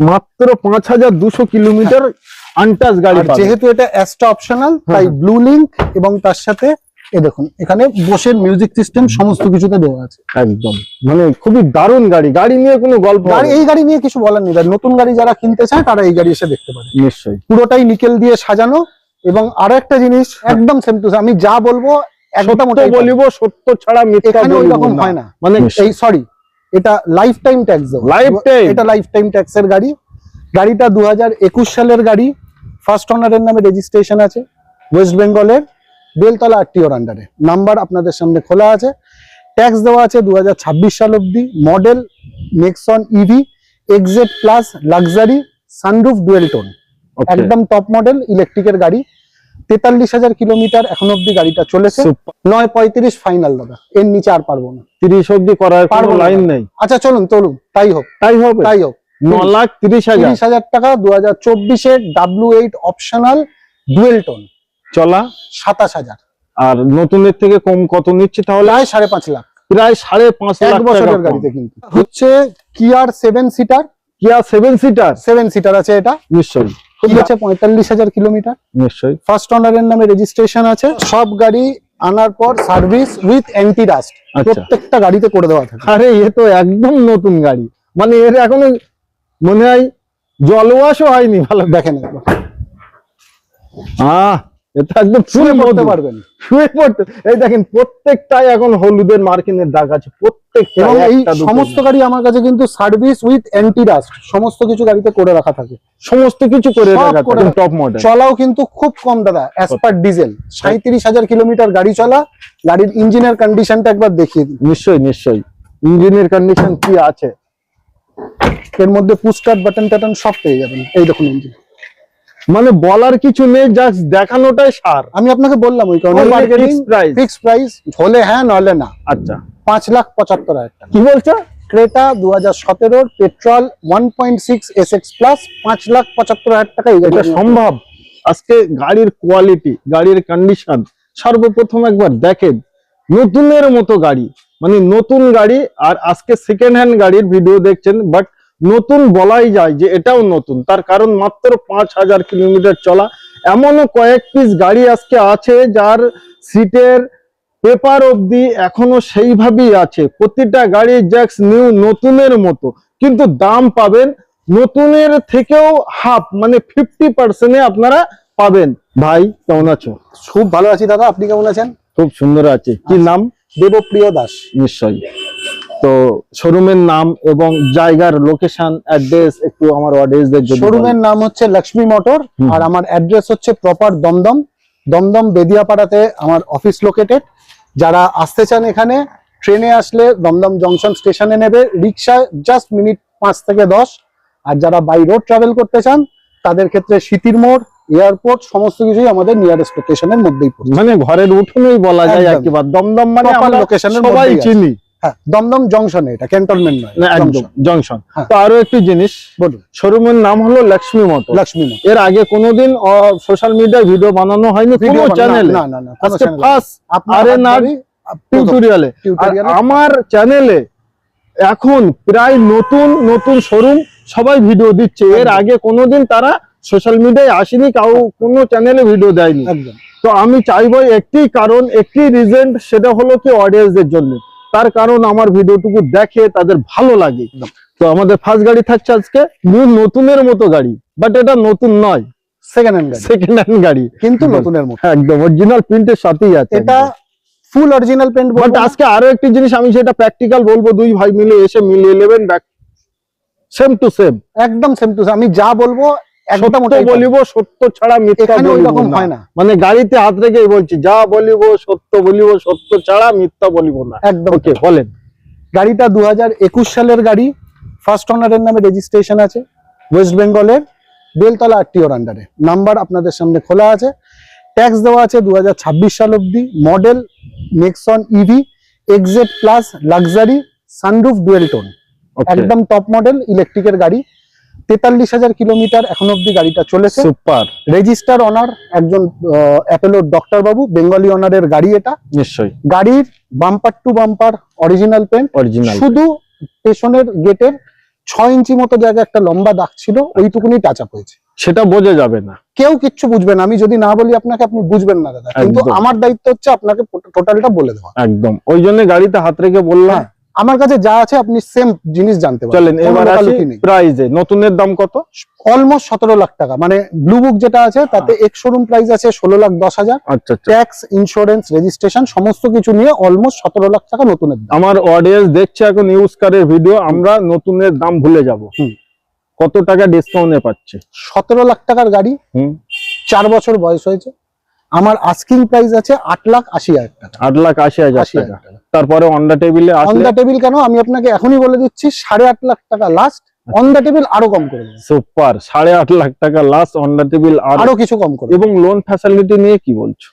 মাত্র পাঁচ হাজার দুশো কিলোমিটার আনটাচ গাড়ি যেহেতু এটা অ্যাস্টা অপশনাল তাই হ্যাঁ। ব্লু লিঙ্ক এবং তার সাথে এ দেখুন এখানে বসের মিউজিক সিস্টেম সমস্ত কিছুতে দেওয়া আছে। একদম। মানে খুবই দারুণ গাড়ি। গাড়ি নিয়ে কোনো গল্প। এই গাড়ি নিয়ে কিছু বলার নেই। নতুন গাড়ি যারা কিনতে চায় তারা এই গাড়ি এসে দেখতে পারে। নিশ্চয়ই। পুরোটাই নিকেল দিয়ে সাজানো এবং আরও একটা জিনিস একদম সেম টু আমি যা বলব একদম বলিব। সত্য ছাড়া মিথ্যা হয় না। মানে এই সরি এটা লাইফ টাইম ট্যাক্স Lifetime? এটা লাইফ টাইম ট্যাক্সের গাড়ি। গাড়িটা দু একুশ সালের গাড়ি। ফার্স্ট ওনারের নামে রেজিস্ট্রেশন আছে ওয়েস্ট বেঙ্গলের বেলতলা আরটিওর আন্ডারে নাম্বার আপনাদের সামনে খোলা আছে। ট্যাক্স দেওয়া আছে দু হাজার ছাব্বিশ সাল অব্দি model Nexon EV XZ plus luxury sunroof dual tone. একদম টপ মডেল ইলেকট্রিকের গাড়ি। তেতাল্লিশ হাজার কিলোমিটার এখন অব্দি গাড়িটা চলেছে. নয় পঁয়ত্রিশ ফাইনাল দাদা। এর নিচে আর পারব না। তিরিশ অব্দি করার পারব লাইন নেই। আচ্ছা চলুন চলুন। তাই হোক। তাই হোক তাই হোক। ন লাখ তিরিশ হাজার। তিরিশ হাজার টাকা দু হাজার চব্বিশের W eight optional dual tone চলা। সাতাশ হাজার। আর নতুনের থেকে কম কত নিচ্ছে তাহলে? প্রায় সাড়ে পাঁচ লাখ। প্রায় সাড়ে পাঁচ লাখ বছরের গাড়িতে কিন্তু। হচ্ছে কিয়ার seven seater Kia seven seater seven seater আছে এটা। নিশ্চয়ই। খুব পঁয়তাল্লিশ হাজার কিলোমিটার। নিশ্চয়ই। ফার্স্ট ওনারের নামে রেজিস্ট্রেশন আছে। সব গাড়ি আনার পর সার্ভিস উইথ অ্যান্টি ডাস্ট প্রত্যেকটা গাড়িতে করে দেওয়া থাকে। আরে এ তো একদম নতুন গাড়ি। মানে এর এখনও মনে হয় জলওয়াশও হয়নি। ভালো দেখেন একবার। আহ! এটা একদম শুয়ে পড়তে পারবেন। শুয়ে পড়তে এই দেখেন প্রত্যেকটাই এখন হলুদের মার্কিনের দাগ আছে প্রত্যেকটা এই সমস্ত গাড়ি আমার কাছে কিন্তু সার্ভিস উইথ অ্যান্টি ডাস্ট সমস্ত কিছু গাড়িতে করে রাখা থাকে। সমস্ত কিছু করে রাখা করে টপ মডেল চলাও কিন্তু খুব কম দাদা অ্যাজ পার ডিজেল সাঁত্রিশ হাজার কিলোমিটার গাড়ি চলা গাড়ির ইঞ্জিনের কন্ডিশনটা একবার দেখিয়ে নিশ্চয়ই নিশ্চয়ই। ইঞ্জিনের কন্ডিশন কি আছে? এর মধ্যে পুস্টার বাটন টাটন সব পেয়ে যাবেন। এই দেখুন ইঞ্জিন মানে বলার কিছু নেই জাস্ট দেখানোটাই সার। আমি আপনাকে বললাম ওই কারণে। Marketing fixed price। Fix price হলে হ্যাঁ নলে না। আচ্ছা। পাঁচ লাখ পঁচাত্তর হাজার টাকা। কি বলছো? ক্রেটা দু হাজার সতেরোর petrol one point six S X plus পাঁচ লাখ পঁচাত্তর হাজার টাকা এটা সম্ভব? আজকে গাড়ির কোয়ালিটি গাড়ির কন্ডিশন সর্বপ্রথম একবার দেখেন নতুনের মতো গাড়ি। মানে নতুন গাড়ি আর আজকে সেকেন্ড হ্যান্ড গাড়ির ভিডিও দেখছেন বাট নতুন বলাই যায় যে এটাও নতুন। তার কারণ মাত্র পাঁচ হাজার কিলোমিটার চলা। এমনও কয়েক পিস গাড়ি আজকে আছে যার সিটের পেপার অবধি এখনও সেইভাবেই আছে। প্রতিটা গাড়ি জ্যাক্স নিউ নতুনের মতো। কিন্তু দাম পাবেন নতুনের থেকেও হাফ মানে ফিফটি পার্সেন্টে আপনারা পাবেন। ভাই কেমন আছো? খুব ভালো আছি দাদা আপনি কেমন আছেন? খুব সুন্দর আছে। কি নাম? দেবপ্রিয় দাস। নিশ্চয়ই। তো শোরুমের নাম এবং জায়গার লোকেশন অ্যাড্রেস একটু আমার অডিয়েন্সদের জন্য শোরুমের নাম হচ্ছে লক্ষ্মী মোটর আর আমার অ্যাড্রেস হচ্ছে প্রপার দমদম দমদম বেদিয়াপাড়াতে আমার অফিস লোকেটেড যারা আসতে চান এখানে ট্রেনে আসলে দমদম জংশন স্টেশনে নেবে রিক্সায় জাস্ট মিনিট পাঁচ থেকে দশ। আর যারা বাই রোড ট্রাভেল করতে চান তাদের ক্ষেত্রে সিটির মোড় এয়ারপোর্ট সমস্ত কিছুই আমাদের নিয়ারেস্ট লোকেশনের মধ্যেই পড়ে মানে ঘরের উঠোনেই বলা যায়। একেবারে দমদম মানে এর সবাই চিনি। দমদম জংশনে এটা ক্যান্টনমেন্ট নয় একদম জংশন হ্যাঁ। তো আরও একটি জিনিস বলুন। শোরুমের নাম হলো লক্ষ্মী মোটর লক্ষ্মী মোটর এর আগে কোনোদিন সোশ্যাল মিডিয়ায় ভিডিও বানানো হয়নি ভিডিও চ্যানেলে না না না। ফার্স্ট আরে হাত না টিউটোরিয়ালে আমার চ্যানেলে এখন প্রায় নতুন নতুন শোরুম সবাই ভিডিও দিচ্ছে। এর আগে কোনোদিন তারা সোশ্যাল মিডিয়ায় আসেনি কাউ কোনো চ্যানেলে ভিডিও দেয়নি। তো আমি চাইব একটি কারণ একটি রিজেন্ট সেটা হলো কি অডিয়েন্সদের জন্য। তার কারণ আমার ভিডিওটুকু দেখে তাদের ভালো লাগে। তো আমাদের ফার্স্ট গাড়ি থাকছে আজকে নতুনের মতো গাড়ি বাট এটা নতুন নয়। সেকেন্ড হ্যান্ড গাড়ি। সেকেন্ড হ্যান্ড গাড়ি। কিন্তু নতুনের মতো। একদম অরিজিনাল প্রিন্টের সাথেই আছে। এটা ফুল অরিজিনাল পেন্ট বাট আজকে আরও একটি জিনিস আমি সেটা প্র্যাকটিক্যাল বলব দুই ভাই মিলে এসে মিলিয়ে নেবেন সেম টু সেম একদম সেম টু সেম আমি যা বলব বলিব সত্য ছাড়া মিথ্যা বলিব না। মানে গাড়িতে হাত রেখেই বলছি যা বলিব সত্য বলিব সত্য ছাড়া মিথ্যা বলিব না। একদম। ওকে বলেন। গাড়িটা দু সালের গাড়ি ফার্স্ট নামে রেজিস্ট্রেশন আছে ওয়েস্ট বেঙ্গলের বেলতলা আরটিওর আন্ডারে নাম্বার আপনাদের সামনে খোলা আছে। ট্যাক্স দেওয়া আছে দু হাজার ছাব্বিশ সাল অব্দি model Nexon EV XZ plus luxury sunroof dual tone একদম টপ মডেল ইলেকট্রিকের গাড়ি। তেতাল্লিশ হাজার কিলোমিটার এখন অব্দি গাড়িটা চলেছে। সুপার। রেজিস্টার অনার একজন অ্যাপেলোর ডক্টর বাবু বেঙ্গলি অনারের গাড়ি এটা। নিশ্চয়ই। গাড়ির bumper to bumper original paint original শুধু পেছনের গেটের ছয় ইঞ্চি মতো জায়গা একটা লম্বা দাগ ছিল ওইটুকুনি টাচ আপ হয়েছে। সেটা বোঝা যাবে না। কেউ কিচ্ছু বুঝবেন আমি যদি না বলি আপনাকে আপনি বুঝবেন না দাদা। কিন্তু আমার দায়িত্ব হচ্ছে আপনাকে টোটালটা বলে দেওয়া। একদম। ওই জন্য গাড়িতে হাত রেখে বললাম হ্যাঁ, আমার কাছে যা আছে আপনি সেম জিনিস জানতে চলেন পারেন এবার আসি প্রাইজে নতুনের দাম কত? অলমোস্ট সতেরো লাখ টাকা। মানে ব্লু বুক যেটা আছে তাতে। এক্স শোরুম প্রাইস আছে ষোলো লাখ দশ হাজার। ট্যাক্স ইন্স্যুরেন্স রেজিস্ট্রেশন সমস্ত কিছু নিয়ে অলমোস্ট সতেরো লাখ টাকা নতুনের দাম। আমার অডিয়েন্স দেখছে এখন ইউজ কারের ভিডিও আমরা নতুনের দাম ভুলে যাব। কত টাকা ডিসকাউন্টে পাচ্ছে? সতেরো লাখ টাকার গাড়ি হুম। চার বছর বয়স হয়েছে। আমার আস্কিং প্রাইস আছে আট লাখ আশি হাজার টাকা। আট লাখ আশি হাজার টাকা। তারপরে অন্ডা টেবিলে অন দ্য টেবিল কেন? আমি আপনাকে এখনই বলে দিচ্ছি সাড়ে আট লাখ টাকা লাস্ট অন দ্য টেবিল আরও কম করে সুপার সাড়ে আট লাখ টাকা লাস্ট অন্ডা টেবিল আরও কিছু কম করে এবং লোন ফ্যাসিলিটি নিয়ে কি বলছো?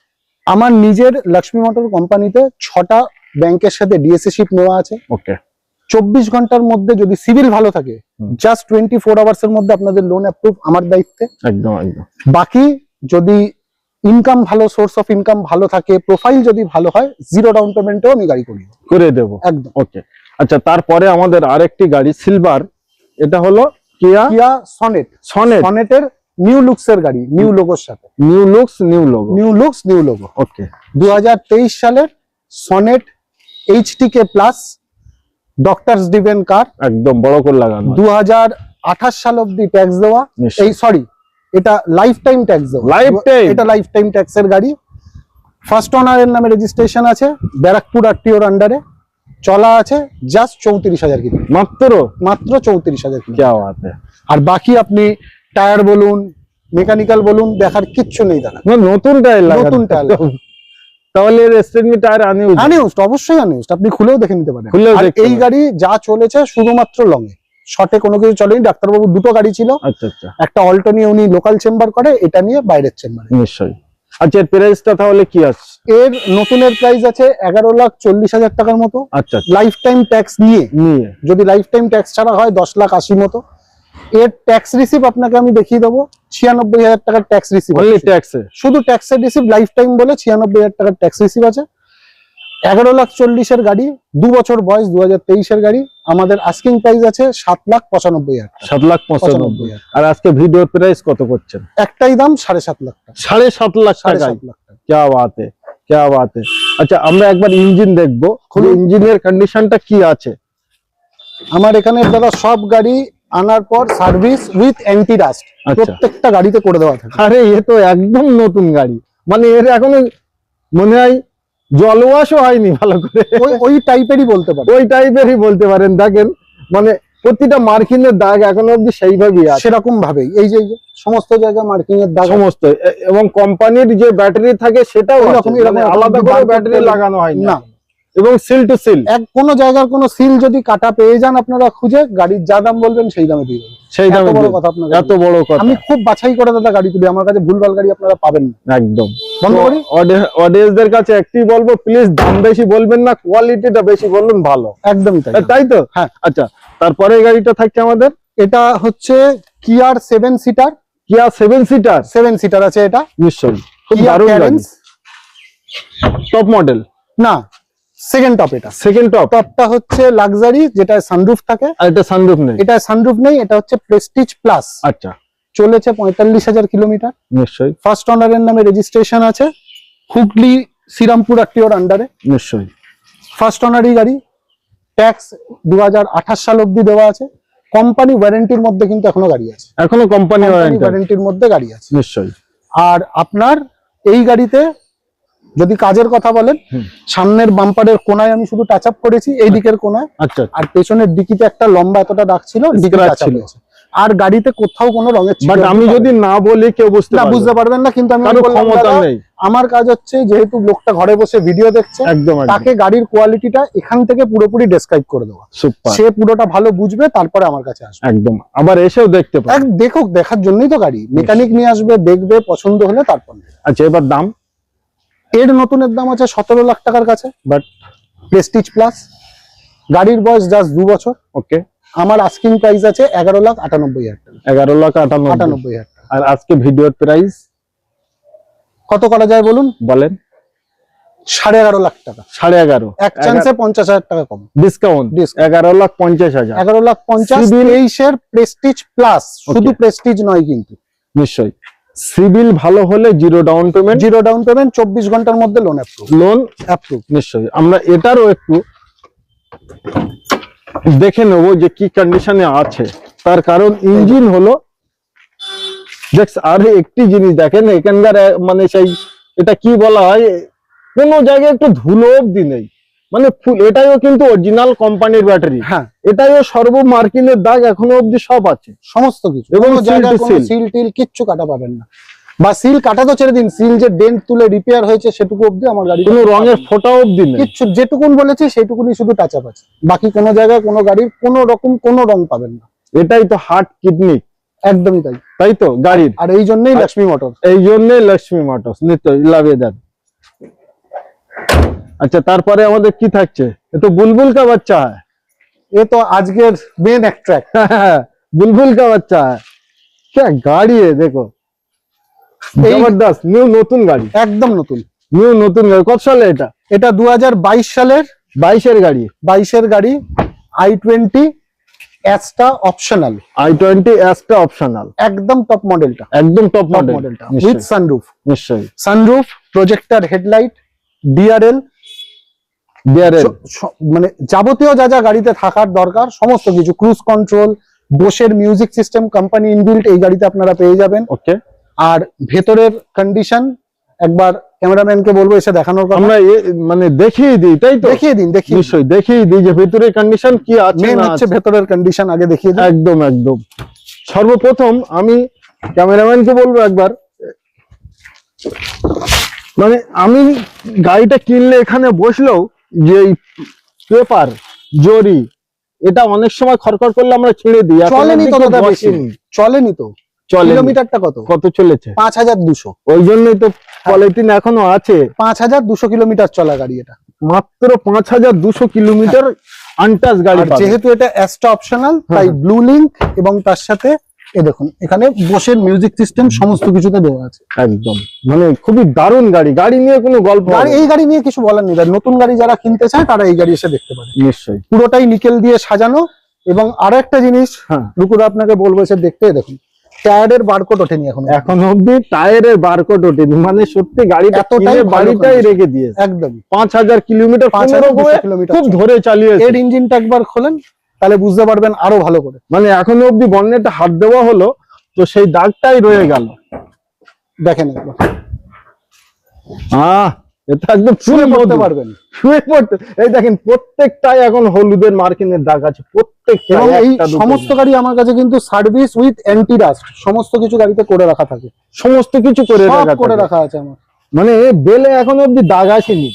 আমার নিজের লক্ষ্মী মোটর কোম্পানিতে ছটা ব্যাংকের সাথে ডিএসসি শিপ নেওয়া আছে। ওকে চব্বিশ ঘণ্টার মধ্যে যদি সিভিল ভালো থাকে জাস্ট টোয়েন্টি ফোর আওয়ার্স এর মধ্যে আপনাদের লোন অ্যাপ্রুভ আমার দায়িত্বে। একদম একদম। বাকি যদি ইনকাম ভালো সোর্স অফ ইনকাম ভালো থাকে প্রোফাইল যদি ভালো হয় জিরো ডাউন পেমেন্টেও আমি গাড়ি করি করে দেবো। একদম। ওকে আচ্ছা তারপরে আমাদের আরেকটি গাড়ি সিলভার এটা হলো কিয়া কিয়া সনেট সনেট সনেটের নিউ লুকস এর গাড়ি নিউ লোগোর সাথে। New looks new logo new looks new logo okay দু হাজার তেইশ সালের Sonet HTK plus doctors driven car একদম বড় করে লাগানো। দু সাল অব্দি ট্যাক্স দেওয়া। এই সরি এটা লাইফ টাইম ট্যাক্স লাইফ এটা লাইফ টাইম ট্যাক্স এর গাড়ি। ফার্স্ট অনার এর নামে রেজিস্ট্রেশন আছে ব্যারাকপুর আরটিওর আন্ডারে চলা আছে জাস্ট চৌত্রিশ হাজার কিলো। মাত্র? মাত্র চৌত্রিশ হাজার কিলো। আর বাকি আপনি টায়ার বলুন মেকানিক্যাল বলুন দেখার কিচ্ছু নেই দাদা। নতুন টায়ার নতুন টায়ার তাহলে টায়ার আনইউজড আনইউজড অবশ্যই আনইউজড আপনি খুলেও দেখে নিতে পারেন। এই গাড়ি যা চলেছে শুধুমাত্র লং শর্টে কোনো কিছু চলেনি ডাক্তারবাবু দুটো গাড়ি ছিল। আচ্ছা আচ্ছা। একটা অল্টো নিয়ে উনি লোকাল চেম্বার করে এটা নিয়ে বাইরের চেম্বারে নিশ্চয়ই। আচ্ছা এর প্রাইসটা তাহলে কি আছে? এর নতুনের প্রাইস আছে এগারো লাখ চল্লিশ হাজার টাকার মতো। আচ্ছা লাইফ টাইম ট্যাক্স নিয়ে। নিয়ে। যদি লাইফ টাইম ট্যাক্স ছাড়া হয় দশ লাখ আশি মতো। এর ট্যাক্স রিসিভ আপনাকে আমি দেখিয়ে দেবো। ছিয়ানব্বই হাজার টাকার ট্যাক্স রিসিভ ট্যাক্সে শুধু ট্যাক্সের রিসিভ লাইফ টাইম বলে ছিয়ানব্বই হাজার টাকার ট্যাক্স রিসিভ আছে। এগারো লাখ চল্লিশের গাড়ি দু বছর বয়স দু হাজার তেইশের গাড়ি। আমাদের আস্কিং প্রাইস আছে সাত লাখ পঁচানব্বই হাজার সাত লাখ পঁচানব্বই। আর আজকে ভিডিও প্রাইস কত করছেন? একটাই দাম সাড়ে সাত লাখ সাড়ে সাত লাখ সাড়ে সাত লাখ টাকা। ক্যা বাতে ক্যা বাতে। আচ্ছা আমরা একবার ইঞ্জিন দেখব। খুব ইঞ্জিনের কন্ডিশনটা কি আছে? আমার এখানে দাদা সব গাড়ি আনার পর সার্ভিস উইথ অ্যান্টি ডাস্ট প্রত্যেকটা গাড়িতে করে দেওয়া থাকে। আরে এ তো একদম নতুন গাড়ি। মানে এর এখনও মনে হয় জলওয়াশও হয়নি ভালো করে। ওই টাইপেরই বলতে পারে ওই টাইপেরই বলতে পারেন। দেখেন মানে প্রতিটা মার্কিনের দাগ এখনও অব্দি সেইভাবেই আছে। সেরকম ভাবেই এই যে সমস্ত জায়গায় মার্কিং এর দাগ সমস্ত। এবং কোম্পানির যে ব্যাটারি থাকে সেটাও এরকম মানে আলাদা করে ব্যাটারি লাগানো হয় না। এবং সিল টু সিল এক কোনো জায়গার কোনো সিল যদি কাটা পেয়ে যান আপনারা খুঁজে গাড়ির যা দাম বলবেন সেই দামে দিয়ে দেবেন। সেই দামে বড় দিয়ে- কথা আপনার এত বড় কথা। আমি খুব বাছাই করে দাদা গাড়ি আমার কাছে ভুলভাল গাড়ি আপনারা পাবেন একদম। বন্ধ করি? অডিয়েন্সদের কাছে একটাই বলব প্লিজ দাম বেশি বলবেন না কোয়ালিটিটা বেশি বলবেন ভালো। একদমই তাই। তাই তো? হ্যাঁ। আচ্ছা তারপরে গাড়িটা থাকছে আমাদের? এটা হচ্ছে কিয়ার seven seater Kia seven seater seven seater আছে এটা। নিশ্চয়ই। খুব দারুণ গাড়ি। টপ মডেল না সেকেন্ড টপ এটা। সেকেন্ড টপ টপটা হচ্ছে লাক্সারি যেটা সানরুফ থাকে। আর এটা সানরুফ নেই। এটা সানরুফ নেই এটা হচ্ছে প্রেস্টিজ প্লাস আচ্ছা। চলেছে পঁয়তাল্লিশ হাজার কিলোমিটার। নিশ্চয়ই। ফার্স্ট অনারের নামে রেজিস্ট্রেশন আছে। হুগলি শ্রীরামপুর আটটিওর আন্ডারে নিশ্চয়ই। ফার্স্ট অনারই গাড়ি। ট্যাক্স দু হাজার আঠাশ সাল অব্দি দেওয়া আছে। কোম্পানি ওয়ারেন্টির মধ্যে কিন্তু এখনও গাড়ি আছে। এখনও কোম্পানি ওয়ারেন্টি ওয়ারেন্টির মধ্যে গাড়ি আছে। নিশ্চয়ই। আর আপনার এই গাড়িতে যদি কাজের কথা বলেন সামনের বাম্পারের কোনায় আমি শুধু টাচ আপ করেছি এই দিকের কোনায়। আচ্ছা আর পেছনের ডিকিতে একটা লম্বা এতটা দাগ ছিল ডিকি ছিল। আর গাড়িতে কোথাও কোনো রঙের বাট আমি যদি না বলি কেউ বুঝতে না বুঝতে পারবেন না কিন্তু আমি ক্ষমতা নেই। আমার কাজ হচ্ছে যেহেতু লোকটা ঘরে বসে ভিডিও দেখছে একদম তাকে গাড়ির কোয়ালিটিটা এখান থেকে পুরোপুরি ডেসক্রাইব করে দেওয়া সে পুরোটা ভালো বুঝবে তারপরে আমার কাছে আসবে। একদম। আবার এসেও দেখতে পাবে। দেখুক দেখার জন্যই তো গাড়ি। মেকানিক নিয়ে আসবে দেখবে পছন্দ হলে তারপর আচ্ছা এবার দাম? এর নতুনের দাম আছে সতেরো লাখ টাকার কাছে বাট প্রেস্টিজ প্লাস গাড়ির বয়স জাস্ট দু বছর ওকে আমার আস্কিং প্রাইস আছে এগারো লাখ আটানব্বই হাজার টাকা। এগারো লাখ আটানব্বই। হাজার আর আজকে ভিডিওর প্রাইস কত করা যায় বলুন? বলেন। সাড়ে এগারো লাখ টাকা। সাড়ে এগারো। এক চান্সে পঞ্চাশ হাজার টাকা কম। ডিসকাউন্ট এগারো লাখ পঞ্চাশ হাজার। এগারো লাখ পঞ্চাশ তেইশের প্রেস্টিজ প্লাস শুধু প্রেস্টিজ নয় কিন্তু। নিশ্চয়ই। সিভিল ভালো হলে zero down payment? Zero down payment চব্বিশ ঘণ্টার মধ্যে লোন অ্যাপ্রুভ লোন অ্যাপ্রুভ নিশ্চয়ই। আমরা এটারও একটু দেখে নেব যে কি কন্ডিশনে আছে। তার কারণ ইঞ্জিন হলো দেখ আর একটি জিনিস দেখেন এখানকার মানে সেই এটা কি বলা হয় কোনো জায়গায় একটু ধুলো অব্দি নেই। মানে ফুল এটাইও কিন্তু অরিজিনাল কোম্পানির ব্যাটারি হ্যাঁ। এটাইও সর্ব মার্কিনের দাগ এখনও অব্দি সব আছে। সমস্ত কিছু। এবং। সিল টিল কিচ্ছু কাটা পাবেন না। বা সিল কাটা তো ছেড়ে দিন সিল যে ডেন্ট তুলে রিপেয়ার হয়েছে সেটুকু অব্দি আমার গাড়ি কোনো রঙের ফোটা নেই। কিচ্ছু যেটুকুন বলেছি সেটুকুনি শুধু টাচ আপ আছে। বাকি কোনো জায়গায় কোনো গাড়ির কোনো রকম কোনো রং পাবেন না। এটাই তো হার্ট কিডনি একদমই তাই। তাই তো গাড়ির। আর এই জন্যই লক্ষ্মী মোটর এই জন্যই লক্ষ্মী মোটরস নিশ্চয়ই লাভিয়ে দেন। আচ্ছা তারপরে আমাদের কি থাকছে এ তো বুলবুল কা বাচ্চা হ্যায় এ তো আজকের মেন অ্যাট্রাক্ট বুলবুল কা বাচ্চা হ্যায় क्या গাড়ি है দেখো এই- জবরদস্ত নিউ নতুন গাড়ি একদম নতুন নিউ নতুন গাড়ি কত সালে এটা এটা দু সালের বাইশের গাড়ি বাইশের গাড়ি i twenty Asta optional i twenty এসটা optional একদম টপ মডেলটা একদম টপ টপ মডেল মডেলটা উইথ সানরুফ নিশ্চয়ই সানরুফ প্রজেক্টর হেডলাইট ডিআরএল বিয়ারেল মানে যাবতীয় যা যা গাড়িতে থাকার দরকার সমস্ত কিছু ক্রুজ কন্ট্রোল বোসের মিউজিক সিস্টেম কোম্পানি ইনবিল্ট এই গাড়িতে আপনারা পেয়ে যাবেন। ওকে। আর ভেতরের কন্ডিশন একবার ক্যামেরাম্যানকে বলব এসে দেখানোর কথা। আমরা মানে দেখিয়ে দিই তাই তো? দেখিয়ে দিন দেখিয়ে নিশ্চয়ই দেখিয়ে দিই যে ভিতরে কন্ডিশন কি আছে মেন হচ্ছে ভেতরের কন্ডিশন আগে দেখিয়ে দিন। একদম একদম। সর্বপ্রথম আমি ক্যামেরাম্যানকে বলব একবার। মানে আমি গাড়িটা কিনলে এখানে বসলেও যে পেপার জরি এটা অনেক সময় খরখর করলে আমরা ছেড়ে দিই। চলেনি তো দাদা বেশি চলেনি তো। কিলোমিটারটা কত? কত চলেছে? পাঁচ হাজার দুশো। ওই জন্যই তো পলিটিন এখনও আছে। পাঁচ হাজার দুশো কিলোমিটার চলা গাড়ি এটা। মাত্র পাঁচ হাজার দুশো কিলোমিটার আনটাচ গাড়ি পাবে। যেহেতু এটা অ্যাস্টা অপশনাল তাই হ্যাঁ। ব্লু লিঙ্ক এবং তার সাথে এ দেখুন এখানে বোসের মিউজিক সিস্টেম সমস্ত কিছুতে দেওয়া আছে। একদম। মানে খুবই দারুণ গাড়ি। গাড়ি নিয়ে কোনো গল্প গাড়ি এই গাড়ি নিয়ে কিছু বলার নেই। নতুন গাড়ি যারা কিনতে চায় তারা এই গাড়ি এসে দেখতে পারে। নিশ্চয়ই। পুরোটাই নিকেল দিয়ে সাজানো। এবং আরও একটা জিনিস হ্যাঁ। রুকুদা আপনাকে বলব এসে দেখতে দেখুন টায়ারের বারকোড ওঠেনি এখন। এখন অব্দি টায়ারের বারকোড ওঠেনি। মানে সত্যি গাড়িটা এতটাই বাড়িটাই রেখে দিয়েছে। একদমই পাঁচ হাজার কিলোমিটার পাঁচ হাজার কিলোমিটার খুব ধরে চালিয়েছে। এর ইঞ্জিনটা একবার খোলেন। তাহলে বুঝতে পারবেন আরও ভালো করে। মানে এখনও অব্দি বন্নেটে হাত দেওয়া হলো তো সেই দাগটাই রয়ে গেল। দেখেন একবার। আহ এটা একদম শুয়ে পড়তে পড়তে পারবেন। শুয়ে পড়তে এই দেখেন প্রত্যেকটাই এখন হলুদের মার্কিনের দাগ আছে প্রত্যেকটা এই সমস্ত গাড়ি আমার কাছে কিন্তু সার্ভিস উইথ অ্যান্টি ডাস্ট সমস্ত কিছু গাড়িতে করে রাখা থাকে। সমস্ত কিছু করে রাখা করে রাখা আছে আমার। মানে বেলে এখন অব্দি দাগ আসেনি।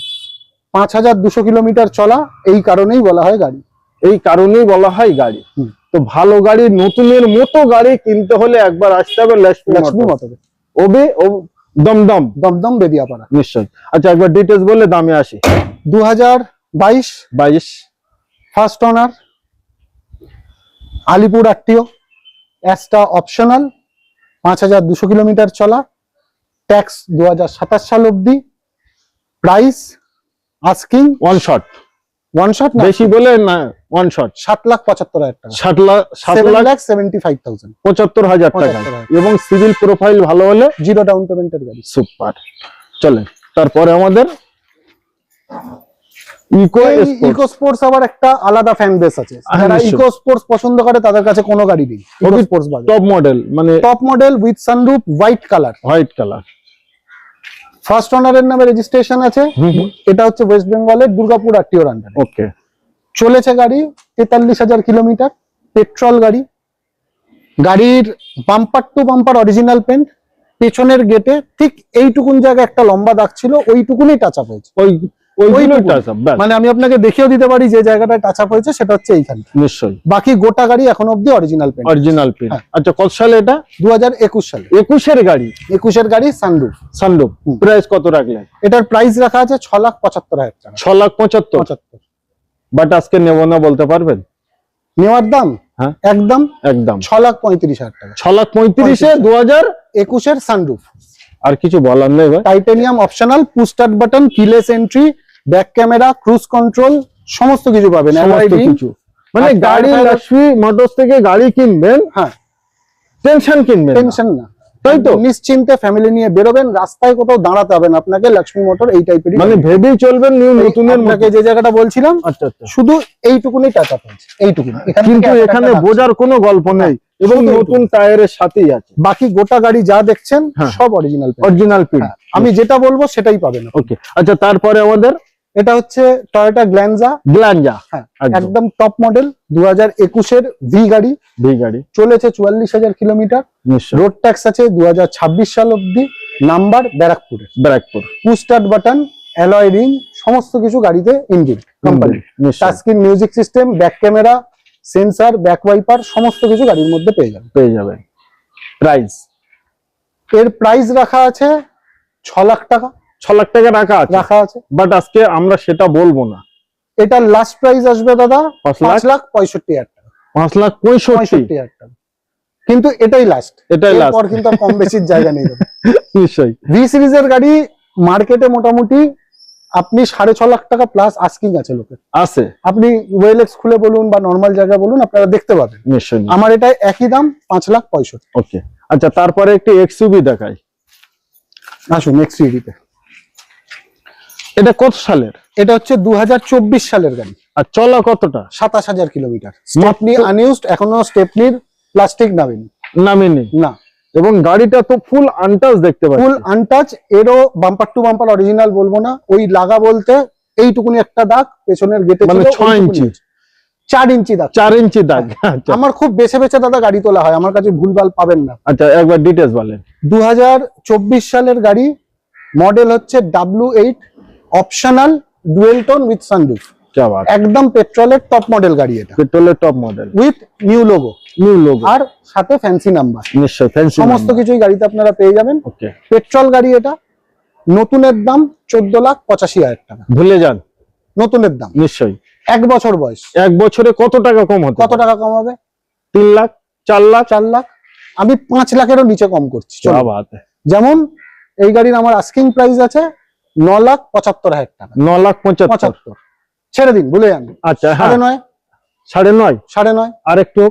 পাঁচ হাজার দুশো কিলোমিটার চলা এই কারণেই বলা হয় গাড়ি। এই কারণেই বলা হয় গাড়ি। তো ভালো গাড়ি নতুনের মতো গাড়ি কিনতে হলে একবার আসতে হবে লক্ষ্মী মতবে ওবে ও দমদম। দমদম বেদিয়াপাড়া। নিশ্চয়। আচ্ছা একবার ডিটেলস বললে দামে আসি। দু হাজার বাইশ। বাইশ। First owner Alipur RTO. Asta optional পাঁচ হাজার দুশো কিলোমিটার চলা। ট্যাক্স দু হাজার সাতাশ সাল অব্দি price asking one shot one shot বেশি বলে না। ওয়ান শট সাত লাখ পঁচাত্তর হাজার টাকা। ষাট লাখ সাত লাখ লাখ সেভেন্টি ফাইভ থাউজেন্ড পঁচাত্তর হাজার টাকা। এবং সিভিল প্রোফাইল ভালো হলে জিরো ডাউন পেমেন্টের গাড়ি সুপার চলে তারপরে আমাদের ইকো ইকো স্পোর্টস আবার একটা আলাদা ফ্যান বেস আছে যারা ইকো স্পোর্টস পছন্দ করে তাদের কাছে কোনো গাড়ি নেই। ইকো স্পোর্টস বাদে টপ মডেল মানে top model with sunroof white colour white colour first অনারের নামে রেজিস্ট্রেশন আছে। এটা হচ্ছে ওয়েস্ট বেঙ্গলের দুর্গাপুর আন্ডারে ওকে চলেছে গাড়ি তেতাল্লিশ হাজার কিলোমিটার পেট্রোল গাড়ি। গাড়ির bumper to bumper original paint পেছনের গেটে ঠিক এইটুকুন জায়গায় একটা লম্বা দাগ ছিল ওইটুকুনি টাচ আপ হয়েছে। ওই মানে আমি আপনাকে দেখিয়েও দিতে পারি যে জায়গাটায় টাচ আপ হয়েছে সেটা হচ্ছে এইখানে। নিশ্চয়ই। বাকি গোটা গাড়ি এখন অব্দি অরিজিনাল পেন্ট অরিজিনাল পিন হ্যাঁ। আচ্ছা কত সালে এটা? দু হাজার একুশ সালে। একুশের গাড়ি? একুশের গাড়ি সানরুফ সানরুফ হুম। প্রাইস কত রাখলেন? এটার প্রাইস রাখা আছে ছ লাখ পঁচাত্তর হাজার টাকা। ছ লাখ পঁচাত্তর? পঁচাত্তর। বাট আজকে নেব না বলতে পারবেন? নেওয়ার দাম? হ্যাঁ। একদম? একদম। ছ লাখ পঁয়ত্রিশ হাজার টাকা। ছ লাখ পঁয়ত্রিশে দু হাজার একুশের সানরুফ। আর কিছু বলার নেই ভাই। Titanium optional push start button keyless entry back camera cruise control সমস্ত কিছু পাবেন। কিছু। মানে গাড়ি তার- লক্ষ্মী মোটরস থেকে গাড়ি কিনবেন হ্যাঁ। টেনশন কিনবেন টেনশন না। তাই তো? নিশ্চিন্তে ফ্যামিলি নিয়ে বেরোবেন রাস্তায় কোথাও দাঁড়াতে হবে না। আপনাকে লক্ষ্মী মোটর এই টাইপের মানে ভেবেই চলবেন নিউ নতুনের যে জায়গাটা বলছিলাম আচ্ছা আচ্ছা। শুধু এইটুকুনি টাচ আপ হয়েছে এইটুকুনি কিন্তু এখানে বোঝার কোনো গল্প নেই এবং নতুন টায়ারের সাথেই আছে। বাকি গোটা গাড়ি যা দেখছেন হ্যাঁ। সব অরিজিনাল অরিজিনাল পিন আমি যেটা বলব সেটাই পাবেন ওকে আচ্ছা তারপরে আমাদের এটা হচ্ছে টয়োটা গ্ল্যান্জা গ্ল্যাঞ্জা হ্যাঁ একদম। টপ মডেল দু হাজার একুশের ভি গাড়ি। ভি গাড়ি। চলেছে চুয়াল্লিশ হাজার কিলোমিটার। রোড ট্যাক্স আছে দু ছাব্বিশ সাল অব্দি নাম্বার ব্যারাকপুরে। Barrackpore. Push start button alloy ring সমস্ত কিছু গাড়িতে inbuilt company touchscreen music system back camera sensor back wiper সমস্ত কিছু গাড়ির মধ্যে পেয়ে যাবে পেয়ে যাবেন। প্রাইস এর প্রাইস রাখা আছে ছ লাখ টাকা। ছ লাখ টাকা রাখা আছে। রাখা আছে। বাট আজকে আমরা সেটা বলব না। এটার লাস্ট প্রাইস আসবে দাদা পাঁচ লাখ? পঁয়ষট্টি হাজার টাকা। পাঁচ লাখ পঁয়ষট্টি? হাজার টাকা। কিন্তু এটাই লাস্ট এটাই লাস্ট এরপর কিন্তু কম বেশির জায়গা নেই নিশ্চয়ই। ভি সিরিজের গাড়ি মার্কেটে মোটামুটি আপনি সাড়ে ছ লাখ টাকা প্লাস আস্কিং আছে লোকে। আছে। আপনি ওয়েলেক্স খুলে বলুন বা নর্মাল জায়গা বলুন আপনারা দেখতে পাবেন। নিশ্চয়ই আমার এটা একই দাম পাঁচ লাখ পঁয়ষট্টি। ওকে আচ্ছা তারপরে একটি এক্সইউভি দেখাই। আসুন সিডিতে এটা কত সালের? এটা হচ্ছে দু হাজার চব্বিশ সালের গাড়ি। আর চলা কতটা? সাতাশ হাজার কিলোমিটার। স্টেপনি আনইউজড এখনও স্টেপনির প্লাস্টিক নামেনি। নামেনি? না। এবং গাড়িটা তো ফুল আনটাচ দেখতে ফুল পাচ্ছি আনটাচ এরও বাম্পার টু বাম্পার অরিজিনাল বলব না। ওই লাগা বলতে এইটুকুনি একটা দাগ পেছনের গেটে মানে ছিল, ছ ইঞ্চি। চার ইঞ্চি দাগ। চার ইঞ্চি দাগ। আচ্ছা। আমার খুব বেছে বেছে দাদা গাড়ি তোলা হয় আমার কাছে ভুলভাল পাবেন না। আচ্ছা একবার ডিটেলস বলেন। দু হাজার চব্বিশ সালের গাড়ি মডেল হচ্ছে W eight optional dual tone with sunroof. একদম পেট্রোলের টপ মডেল গাড়ি এটা। পেট্রোলের top model with new logo new logo আর সাথে ফ্যান্সি নাম্বার নিশ্চয়ই ফ্যান্সি সমস্ত কিছুই গাড়িতে আপনারা পেয়ে যাবেন। পেট্রোল গাড়ি এটা। নতুনের দাম চোদ্দ লাখ পঁচাশি হাজার টাকা। ভুলে যান। নতুনের দাম। নিশ্চয়ই এক বছর বয়স। এক বছরে কত টাকা কম হবে কত টাকা কম হবে? তিন লাখ চার লাখ? চার লাখ। আমি পাঁচ লাখেরও নিচে কম করছি। যেমন এই গাড়ির আমার আস্কিং প্রাইস আছে ন লাখ পঁচাত্তর হাজার টাকা। ন লাখ পঁচাত্তর। ছেড়ে দিন ভুলে যান। আচ্ছা হ্যাঁ। সাড়ে নয়? সাড়ে নয়? সাড়ে নয়। আর একটু?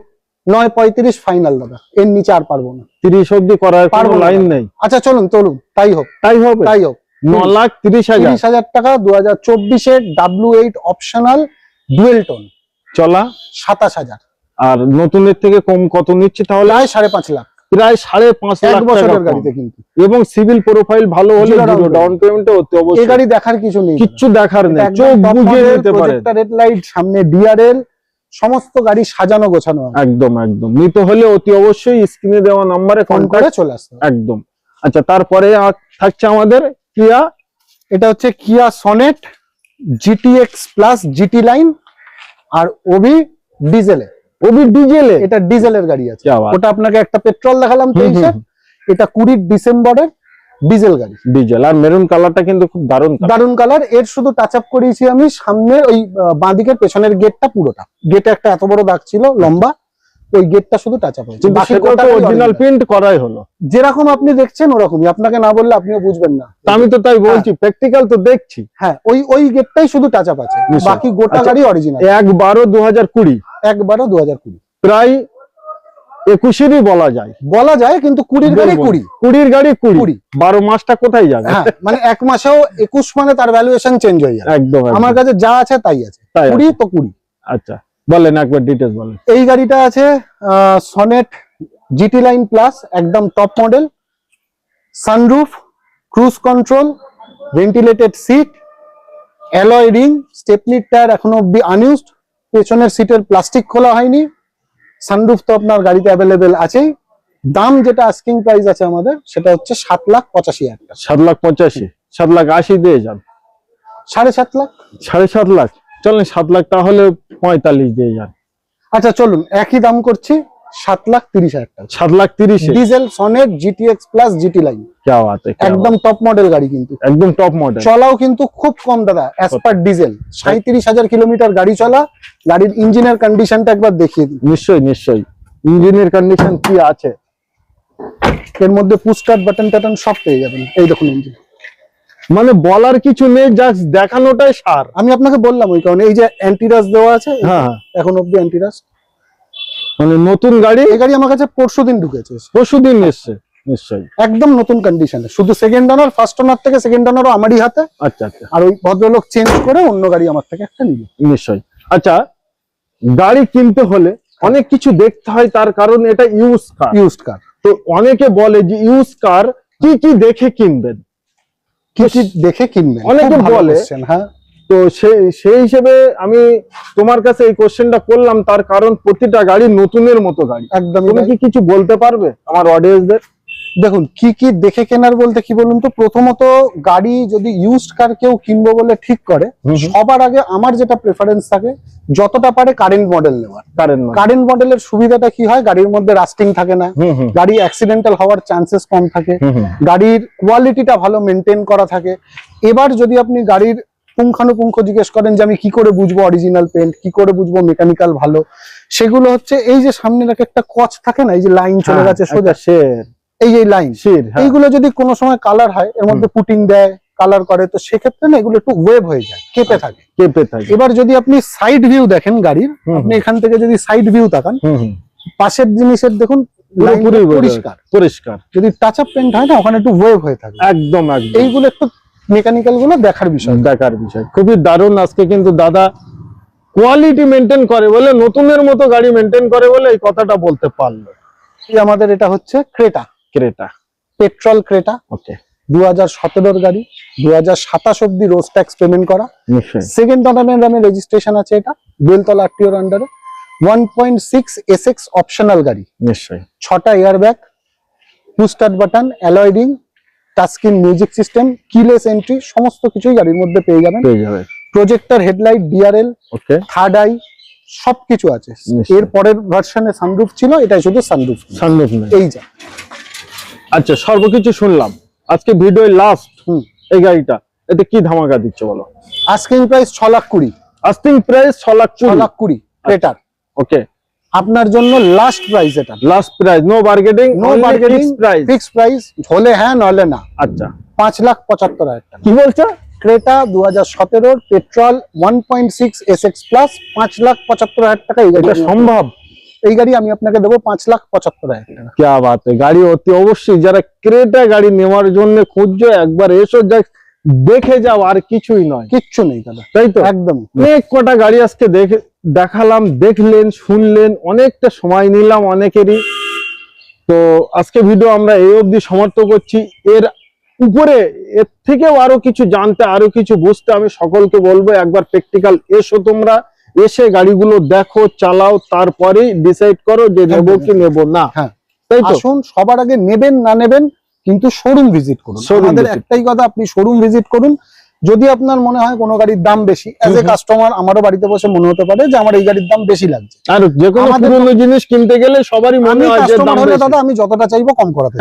নয় পঁয়ত্রিশ ফাইনাল দাদা। এর নিচে আর পারব না। তিরিশ অব্দি করার পারব লাইন নেই। আচ্ছা চলুন চলুন। তাই হোক। তাই হবে? তাই হোক। ন লাখ তিরিশ হাজার। তিরিশ হাজার টাকা দু হাজার চব্বিশের W eight optional dual tone চলা। সাতাশ হাজার। আর নতুনের থেকে কম কত নিচ্ছে তাহলে? সাড়ে পাঁচ লাখ। প্রায় সাড়ে পাঁচ লাখ বছরের গাড়িতে কিন্তু। এবং সিভিল প্রোফাইল ভালো হলে ডাউন পেমেন্ট এই অবশ্যই। গাড়ি দেখার কিছু নেই। কিচ্ছু দেখার নেই। চোখ বুঝে নিতে projector red light, সামনে ডিআরএল সমস্ত গাড়ি সাজানো গোছানো একদম একদম। নিতে হলে অতি অবশ্যই স্ক্রিনে দেওয়া নাম্বারে ফোন করে চলে আসতে একদম। আচ্ছা তারপরে আর থাকছে আমাদের কিয়া এটা হচ্ছে Kia Sonet GTX plus GT line আর ওবি ডিজেলে এটা ডিজেলের গাড়ি আছে। ওটা আপনাকে একটা পেট্রোল দেখালাম এটা ডিজেল গাড়ি। ডিজেল। আর মেরুন কালারটা কিন্তু কালারের শুধু টাচ আপ আমি সামনে ওই বাঁদিকের পেছনের গেটটা পুরোটা। গেটে একটা এত বড় দাগ ছিল লম্বা। ওই গেটটা শুধু টাচ আপ হয়েছে। করাই যেরকম আপনি দেখছেন ওরকমই। আপনাকে না বললে আপনিও বুঝবেন না। আমি তো তাই হ্যাঁ। বলছি প্র্যাকটিক্যাল তো দেখছি। হ্যাঁ ওই ওই গেটটাই শুধু টাচ আপ আছে। বাকি গোটা আচ্ছা, গাড়ি অরিজিনাল এক বারো দু হাজার কুড়ি। একবারও দু হাজার কুড়ি। প্রায় একুশেরই বলা যায়। বলা যায় কিন্তু কুড়ির গাড়ি কুড়ি। কুড়ির গাড়ি কুড়ি। বারো মাসটা কোথায় যাবে? হ্যাঁ মানে এক মাসেও একুশ মানে তার ভ্যালুয়েশন চেঞ্জ হয়ে যায় একদম। আমার কাছে যা আছে তাই আছে। তাই আছে। কুড়ি তো কুড়ি। আচ্ছা বলেন একবার ডিটেলস বলেন। এই গাড়িটা আছে সনেট জিটি লাইন প্লাস একদম top model sunroof cruise control ventilated seat alloy ring স্টেপনির tyre এখনও অব্দি আনইউজড পেছনের সিটের প্লাস্টিক খোলা হয়নি। সানরুফ তো আপনার গাড়িতে অ্যাভেলেবেল আছেই। দাম যেটা আস্কিং প্রাইস আছে আমাদের সেটা হচ্ছে সাত লাখ পঁচাশি হাজার টাকা। সাত লাখ পঁচাশি সাত লাখ আশি দিয়ে যান। সাড়ে সাত লাখ? সাড়ে সাত লাখ। চলেন সাত লাখ তাহলে পঁয়তাল্লিশ দিয়ে যান। আচ্ছা চলুন একই দাম করছি। সাত লাখ তিরিশ হাজার টাকা। সাত লাখ তিরিশ diesel Sonet GTX plus GT line একদম টপ মডেল গাড়ি কিন্তু। একদম টপ মডেল চলাও কিন্তু খুব কম দাদা অ্যাজ পার ডিজেল সাঁত্রিশ হাজার কিলোমিটার গাড়ি চলা গাড়ির ইঞ্জিনের কন্ডিশনটা একবার দেখিয়ে দিন। নিশ্চয়ই নিশ্চয়ই। ইঞ্জিনের কন্ডিশন কি আছে? এর মধ্যে পুস্টার বাটন টাটন সব পেয়ে যাবেন। এই দেখুন ইঞ্জিন মানে বলার কিছু নেই জাস্ট দেখানোটাই সার। আমি আপনাকে বললাম ওই কারণে এই যে অ্যান্টিরাস দেওয়া আছে হ্যাঁ, হ্যাঁ। এখন অব্দি অ্যান্টিরাস মানে নতুন গাড়ি এই গাড়ি আমার কাছে পরশু দিন ঢুকেছে। পরশু দিন এসছে নিশ্চয়ই। একদম নতুন কন্ডিশনে শুধু সেকেন্ড ফার্স্ট থেকে সেকেন্ড আমারই হাতে। আচ্ছা আচ্ছা। আর ওই ভদ্রলোক চেঞ্জ করে অন্য গাড়ি আমার থেকে একটা নিল। নিশ্চয়ই। আচ্ছা গাড়ি কিনতে হলে অনেক কিছু দেখতে হয় তার কারণ এটা ইউজ কার ইউজড কার তো অনেকে বলে যে ইউজ কার কি কি দেখে কিনবেন? কি কি দেখে কিনবেন? অনেকে বলে- হ্যাঁ। তো সেই সেই হিসেবে আমি তোমার কাছে এই কোশ্চেনটা করলাম তার কারণ প্রতিটা গাড়ি নতুনের মতো গাড়ি। একদম তুমি কি কিছু বলতে পারবে আমার অডিয়েন্সদের দেখুন কি কি দেখে কেনার বলতে কি বলুন তো? প্রথমত গাড়ি যদি ইউজড কার কেউ কিনবো বলে ঠিক করে। সবার আগে আমার যেটা প্রেফারেন্স থাকে যতটা পারে কারেন্ট মডেল নেওয়ার। কারেন্ট কারেন্ট মডেলের সুবিধাটা কি হয়? গাড়ির মধ্যে রাস্টিং থাকে না। গাড়ি অ্যাক্সিডেন্টাল হওয়ার চান্সেস কম থাকে। গাড়ির কোয়ালিটিটা ভালো মেনটেন করা থাকে। এবার যদি আপনি গাড়ির পুঙ্খানুপুঙ্খ জিজ্ঞেস করেন যে আমি কি করে বুঝব অরিজিনাল পেন্ট কি করে বুঝব মেকানিক্যাল ভালো? সেগুলো হচ্ছে এই যে সামনের এক একটা কচ থাকে না এই যে লাইন চলে গেছে সোজা? শের এই যে লাইন শির হ্যাঁ। এইগুলো যদি কোনো সময় কালার হয় এর মধ্যে পুটিং দেয় কালার করে তো সেক্ষেত্রে না এগুলো একটু ওয়েভ হয়ে যায় কেঁপে থাকে। কেঁপে থাকে। এবার যদি আপনি সাইড ভিউ দেখেন গাড়ির আপনি এখান থেকে যদি সাইড ভিউ তাকান। পাশের জিনিসের দেখুন পরিষ্কার। পরিষ্কার। যদি টাচ আপ পেন্ট হয় না ওখানে একটু ওয়েভ হয়ে থাকে। একদম একদম। এইগুলো একটু মেকানিক্যালগুলো দেখার বিষয়। দেখার বিষয়। খুবই দারুণ আজকে কিন্তু দাদা কোয়ালিটি মেনটেন করে বলে নতুনের মতো গাড়ি মেনটেন করে বলে এই কথাটা বলতে পারল। আমাদের এটা হচ্ছে ক্রেটা। ক্রেটা। Petrol Creta. ওকে। দু হাজার সতেরোর গাড়ি। দু হাজার সাতাশ অব্দি রোজ ট্যাক্স পেমেন্ট করা। সেকেন্ড অনারের নামে রেজিস্ট্রেশন আছে এটা বেলতলা আরটিওর আন্ডারে one point six S X optional গাড়ি। নিশ্চয়ই। ছটা air bag push start button অ্যালয়েডিং touchscreen music system keyless entry সমস্ত কিছুই গাড়ির মধ্যে পেয়ে যাবেন। পেয়ে যাবে projector headlight DRL okay third eye সবকিছু আছে। এর পরের ভার্সনে সানরুফ ছিল এটাই শুধু সানরুফ সানরুফ এই যা। আচ্ছা সর্বকিছু শুনলাম। আজকে ভিডিও লাস্ট হুম। এই গাড়িটা এতে কি ধামাকা দিচ্ছে বলো? আস্কিং প্রাইস ছ লাখ কুড়ি। আস্তিং প্রাইস ছ লাখ ছ লাখ কুড়ি ক্রেটার ওকে আপনার জন্য লাস্ট প্রাইস এটা। Last price no marketing no marketing price fix price হলে হ্যাঁ নলে না। আচ্ছা। পাঁচ লাখ পঁচাত্তর হাজার টাকা। কি বলছো? ক্রেটা দু হাজার সতেরোর petrol one point six S X plus পাঁচ লাখ পঁচাত্তর হাজার টাকা এই গাড়িটা সম্ভব? এই গাড়ি আমি আপনাকে দেবো পাঁচ লাখ পঁচাত্তর হাজার টাকা। কে বাত গাড়ি অতি অবশ্যই যারা ক্রেটা গাড়ি নেওয়ার জন্য খুঁজছো একবার এসো যা দেখে যাও আর কিছুই নয়। কিচ্ছু নেই দাদা। তাই তো? একদম। অনেক কটা গাড়ি আজকে দেখে দেখালাম দেখলেন শুনলেন অনেকটা সময় নিলাম অনেকেরই। তো আজকে ভিডিও আমরা এই অবধি সমাপ্ত করছি। এর উপরে এর থেকেও আরও কিছু জানতে আরও কিছু বুঝতে আমি সকলকে বলব। একবার প্র্যাকটিক্যাল এসো তোমরা। এসে গাড়িগুলো দেখো চালাও তারপরে ডিসাইড করো যে নেব কি নেব না। হ্যাঁ। তাই তো? আসুন সবার আগে নেবেন না নেবেন কিন্তু শোরুম ভিজিট করুন। আমাদের একটাই কথা আপনি শোরুম ভিজিট করুন। যদি আপনার মনে হয় কোনো গাড়ির দাম বেশি অ্যাজ এ কাস্টমার আমারও বাড়িতে বসে মনে হতে পারে যে আমার এই গাড়ির দাম বেশি লাগছে। আর যে কোনো পুরনো জিনিস কিনতে গেলে সবারই মনে হয় যে দাম বেশি। দাদা আমি যতটা চাইব কম করাতে।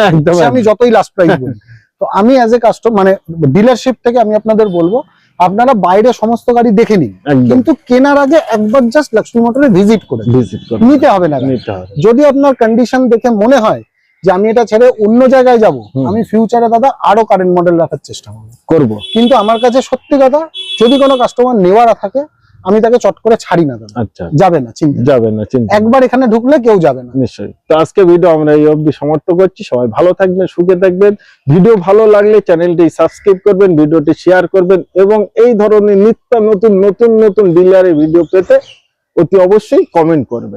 আমি যতই লাস্ট প্রাইস বলি। তো আমি অ্যাজ এ কাস্টমার মানে ডিলারশিপ থেকে আমি আপনাদের বলব আপনারা বাইরে সমস্ত গাড়ি দেখে নিন। কিন্তু কেনার আগে একবার জাস্ট লক্ষ্মী মোটরে ভিজিট করে ভিজিট করো নিতে হবে না যদি আপনার কন্ডিশন দেখে মনে হয় যে আমি এটা ছেড়ে অন্য জায়গায় যাব আমি ফিউচারে দাদা আরও কারেন্ট মডেল রাখার চেষ্টা করব। করব। কিন্তু আমার কাছে সত্যি কথা যদি কোনো কাস্টমার নেওয়ার থাকে আমি তাকে চট করে ছাড়ি না দাদা। আচ্ছা। যাবে না চিন্তা যাবে না চিন্তা একবার এখানে ঢুকলে কেউ যাবে না। নিশ্চয়ই। তো আজকে ভিডিও আমরা এই অবধি সমাপ্ত করছি। সবাই ভালো থাকবেন সুখে থাকবেন। ভিডিও ভালো লাগলে চ্যানেলটি সাবস্ক্রাইব করবেন ভিডিওটি শেয়ার করবেন এবং এই ধরনের নিত্য নতুন নতুন নতুন ডিলারের ভিডিও পেতে অতি অবশ্যই কমেন্ট করবেন।